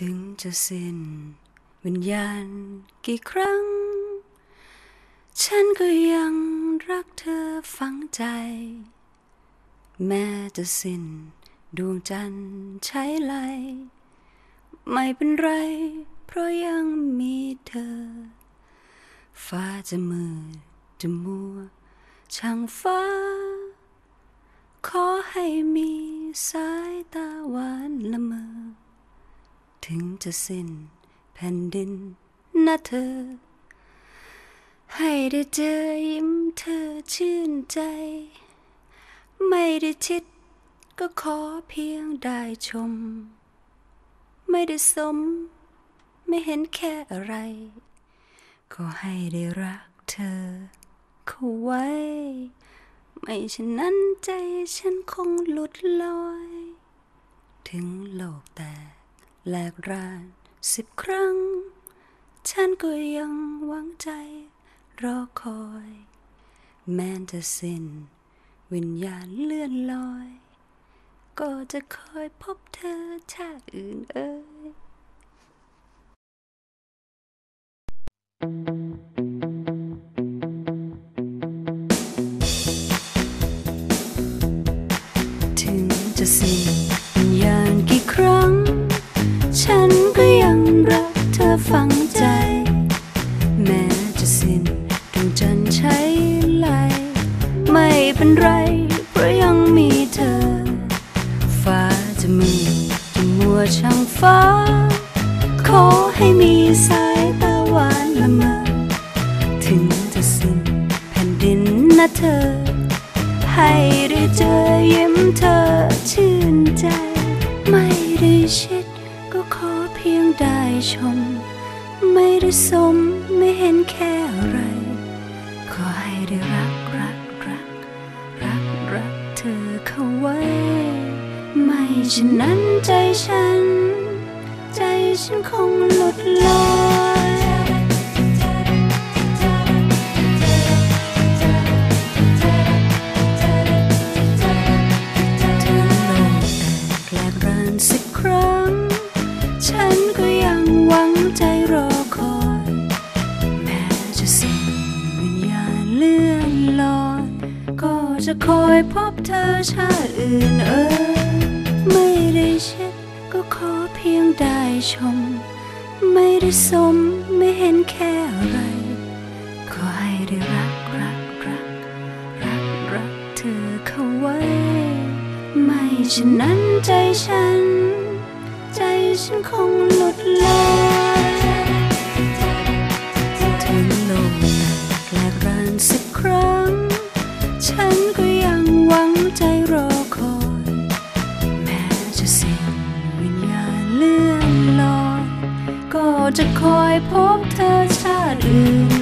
ถึงจะสิ้นวิญญาณกี่ครั้ง ฉันก็ยังรักเธอฝังใจ แม้จะสิ้นดวงจันทร์ใช้ไลไม่เป็นไร เพราะยังมีเธอ ฟ้าจะมืดจะมัว ช่างฟ้า ขอให้มีสายตาหวานละเมอ ถึงจะสิ้นแผ่นดินนะเธอ ให้ได้เจอยิ้มเธอชื่นใจ ไม่ได้ชิดก็ขอเพียงได้ชม ไม่ได้สม ไม่เห็นแค่อะไร ก็ให้ได้รักเธอเข้าไว้ ไม่ฉะนั้นใจฉันคงหลุดลอย ถึงโลกแตก แหลกรานสิบครั้ง ฉันก็ยังหวังใจ รอคอย แม้จะสิ้น วิญญาณเลื่อนลอย ก็จะคอยพบเธอชาติอื่นเอ่ยถึงจะสิ้นวิญญาณกี่ครั้ง ฝังใจ แม้จะสิ้นดวงจันทร์ใช้ไหลไม่เป็นไร เพราะยังมีเธอ ฟ้าจะมืดจะมัวช่างฟ้า ขอให้มีสายตาหวานละเมอถึงจะสิ้นแผ่นดินนะเธอ ให้ได้เจอยิ้มเธอชื่นใจ ไม่ได้ชิดก็ขอเพียงได้ชม ไม่ได้สมไม่เห็นแค่อะไร ขอให้ได้รักรักรัก รักรักเธอเข้าไว้ ไม่ฉะนั้นใจฉัน ใจฉันคงหลุดลอย จะคอยพบเธอชาติอื่นเอ่ยไม่ได้เช็ดก็ขอเพียงได้ชม ไม่ได้สมไม่เห็นแค่อะไร ขอให้ได้รักรักรักรักรักเธอเข้าไว้ ไม่ฉะนั้นใจฉัน ใจฉันคงหลุดลอย จะสิ้นวิญญาณเลื่อนลอยก็จะคอยพบเธอชาติอื่น